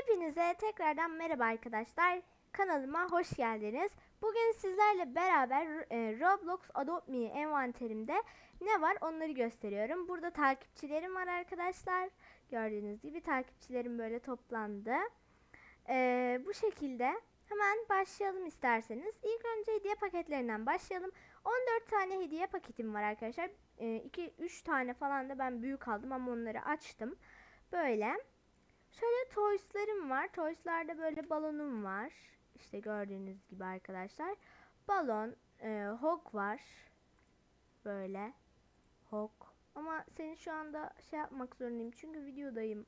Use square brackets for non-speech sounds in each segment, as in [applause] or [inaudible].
Hepinize tekrardan merhaba arkadaşlar. Kanalıma hoş geldiniz. Bugün sizlerle beraber e, Roblox Adopt Me envanterimde ne var onları gösteriyorum. Burada takipçilerim var arkadaşlar. Gördüğünüz gibi takipçilerim böyle toplandı. E, bu şekilde hemen başlayalım isterseniz. İlk önce hediye paketlerinden başlayalım. 14 tane hediye paketim var arkadaşlar. 2-3 tane falan da ben büyük aldım ama onları açtım. Böyle. Şöyle toyslarım var. Toyslarda böyle balonum var. İşte gördüğünüz gibi arkadaşlar. Balon, e, hog var. Böyle. Hog. Ama seni şu anda şey yapmak zorundayım. Çünkü videodayım.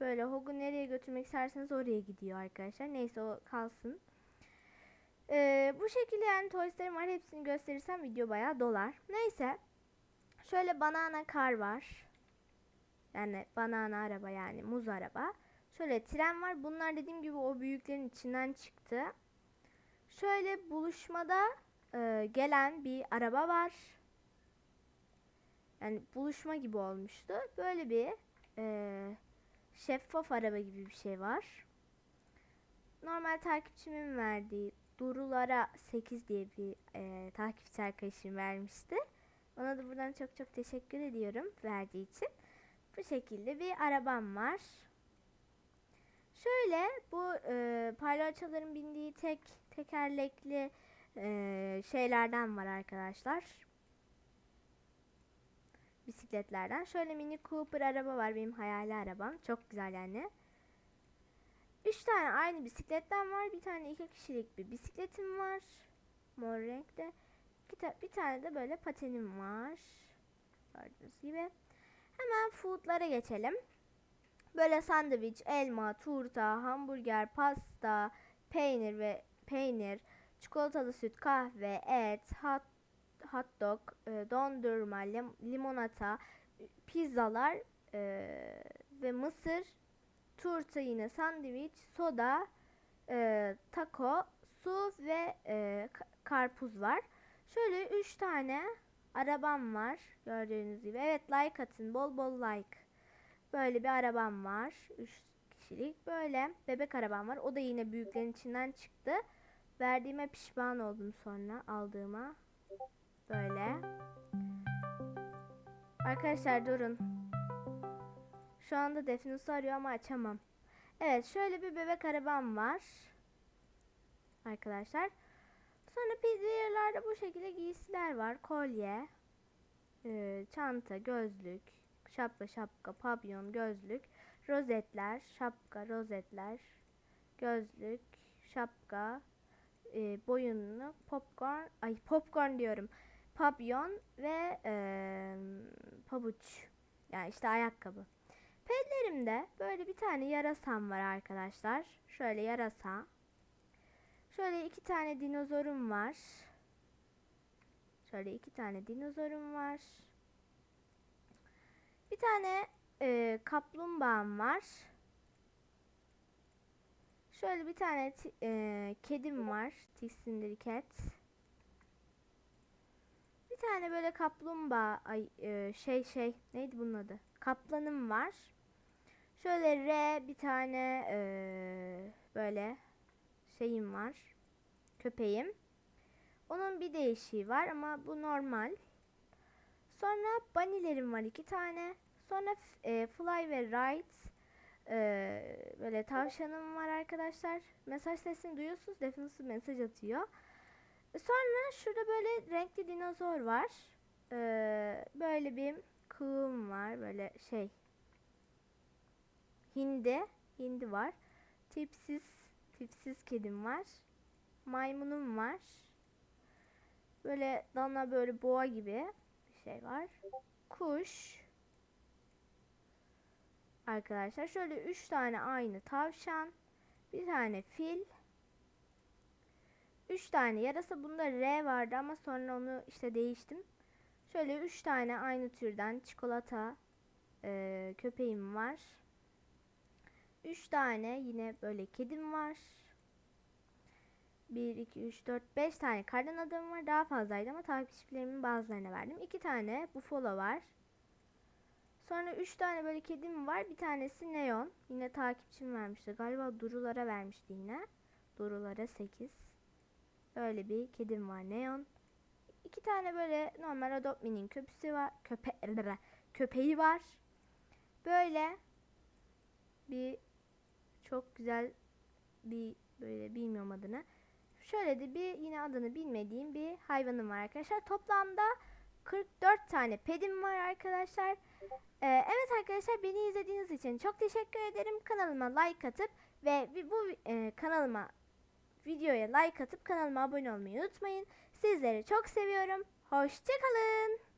Böyle hogu nereye götürmek isterseniz oraya gidiyor arkadaşlar. Neyse o kalsın. E, bu şekilde yani toyslarım var. Hepsini gösterirsem video bayağı dolar. Neyse. Şöyle banana kar var. Yani banana araba yani muz araba. Şöyle tren var. Bunlar dediğim gibi o büyüklerin içinden çıktı. Şöyle buluşmada e, gelen bir araba var. Yani buluşma gibi olmuştu. Böyle bir e, şeffaf araba gibi bir şey var. Normal takipçimin verdiği Durulara 8 diye bir e, takipçi arkadaşım vermişti. Ona da buradan çok çok teşekkür ediyorum verdiği için. Bu şekilde bir arabam var. Şöyle bu e, palyaçoların bindiği tek tekerlekli e, şeylerden var arkadaşlar. Bisikletlerden. Şöyle mini Cooper araba var benim hayali arabam. Çok güzel yani. Üç tane aynı bisikletten var. Bir tane iki kişilik bir bisikletim var. Mor renkte. Bir tane de böyle patenim var. Gördüğünüz gibi. Hemen foodlara geçelim. Böyle sandviç, elma, turta, hamburger, pasta, peynir ve peynir, çikolatalı süt, kahve, et, hot, hot dog, e, dondurma, lim, limonata, pizzalar e, ve mısır, turta yine sandviç, soda, e, taco, su ve e, karpuz var. Şöyle 3 tane arabam var gördüğünüz gibi. Evet like atın bol bol like. Böyle bir arabam var. 3 kişilik böyle bebek arabam var. O da yine büyüklerin içinden çıktı. Verdiğime pişman oldum sonra aldığıma. Böyle. Arkadaşlar durun. Şu anda Defnus'u arıyor ama açamam. Evet şöyle bir bebek arabam var. Arkadaşlar. Sonra pizzerlarda bu şekilde giysiler var. Kolye, e, çanta, gözlük, şapka, şapka, papyon, gözlük, rozetler, şapka, rozetler, gözlük, şapka, e, boyunlu, popcorn, ay popcorn diyorum. Papyon ve e, pabuç. Yani işte ayakkabı. Pedlerimde böyle bir tane yarasam var arkadaşlar. Şöyle yarasa. Şöyle iki tane dinozorum var. Şöyle iki tane dinozorum var. Bir tane e, kaplumbağam var. Şöyle bir tane e, kedim var. Tiksindir cat. Bir tane böyle kaplumbağa ay e, şey şey neydi bunun adı? Kaplanım var. Şöyle R bir tane e, böyle şeyim var. Köpeğim. Onun bir değişiği var ama bu normal. Sonra banilerim var iki tane. Sonra e, Fly ve Ride e, böyle tavşanım var arkadaşlar. Mesaj sesini duyuyorsunuz. Definitely mesaj atıyor. Sonra şurada böyle renkli dinozor var. E, böyle bir kığım var. Böyle şey. Hindi. Hindi var. Tipsiz. Tipsiz kedim var. Maymunum var. Böyle dana böyle boğa gibi bir şey var. Kuş. Arkadaşlar şöyle üç tane aynı tavşan. Bir tane fil. Üç tane yarasa. Bunda R vardı ama sonra onu işte değiştim. Şöyle üç tane aynı türden çikolata e, köpeğim var. Üç tane yine böyle kedim var. 1, 2, 3, 4, 5 tane kardan adam var. Daha fazlaydı ama takipçilerimin bazılarına verdim. 2 tane bufalo var. Sonra 3 tane böyle kedim var. Bir tanesi Neon. Yine takipçim vermişti. Galiba Durulara vermişti yine. Durulara 8. Böyle bir kedim var Neon. İki tane böyle normal Adopt Me'nin köpüsü var. Köpe [laughs] köpeği var. Böyle bir çok güzel bir böyle bilmiyorum adını. Şöyle de bir yine adını bilmediğim bir hayvanım var arkadaşlar. Toplamda 44 tane pedim var arkadaşlar. Ee, evet arkadaşlar beni izlediğiniz için çok teşekkür ederim. Kanalıma like atıp ve bu e, kanalıma videoya like atıp kanalıma abone olmayı unutmayın. Sizleri çok seviyorum. Hoşçakalın.